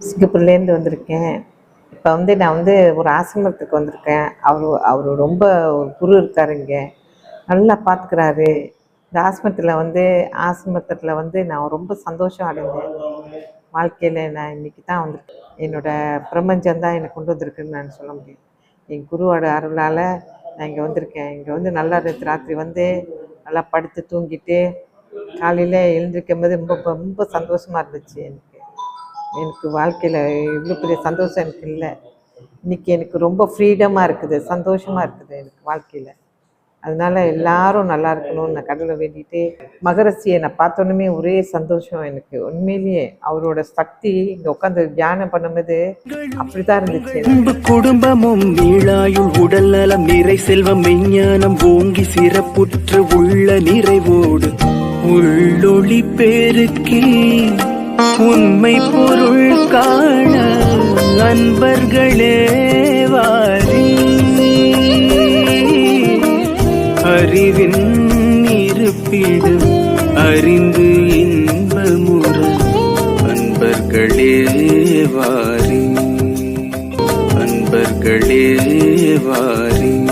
சிங்கப்பூர்லேருந்து வந்திருக்கேன். இப்போ வந்து நான் வந்து ஒரு ஆசிரமத்துக்கு வந்திருக்கேன். அவர் அவர் ரொம்ப ஒரு குரு இருக்கார் இங்கே. நல்லா பார்த்துக்கிறாரு இந்த ஆசிரமத்தில் வந்து ஆசிரமத்தில் வந்து நான் ரொம்ப சந்தோஷம் அடைந்தேன். வாழ்க்கையில் நான் இன்றைக்கி தான் வந்திருக்கேன். என்னோட பிரபஞ்சம் தான் என்னை கொண்டு வந்திருக்குன்னு நான் சொல்ல முடியும். என் குருவோட அருளால் நான் இங்கே வந்திருக்கேன். இங்கே வந்து நல்லா நேத்து ராத்திரி வந்து நல்லா படுத்து தூங்கிட்டு காலையில் எழுந்திருக்கும் போது ரொம்ப ரொம்ப சந்தோஷமாக இருந்துச்சு எனக்கு வாழ்க்கையில் இவ்வளோ பெரிய சந்தோஷம் எனக்கு இல்லை. இன்னைக்கு எனக்கு ரொம்ப ஃப்ரீடமாக இருக்குது சந்தோஷமாக இருக்குது எனக்கு வாழ்க்கையில். அதனால் எல்லாரும் நல்லா இருக்கணும்னு நான் கடலை வேண்டிட்டு மகரசியை நான் பார்த்தோன்னே ஒரே சந்தோஷம் எனக்கு. உண்மையிலேயே அவரோட சக்தி இங்கே உட்காந்து தியானம் பண்ணும்போது அப்படிதான் இருந்துச்சு. அன்பு குடும்பமும் நீளாயுள் உடல் நலம் நிறை செல்வம் விஞ்ஞானம் ஓங்கி சிறப்புற்று உள்ள நிறைவோடு உள்ளொளி பேருக்கே உண்மை பொருள் காண அன்பர்களே வாரி. அறிவின் இருப்பிடம் அறிந்து இன்பமுற அன்பர்களே வாரி. அன்பர்களே வாரி.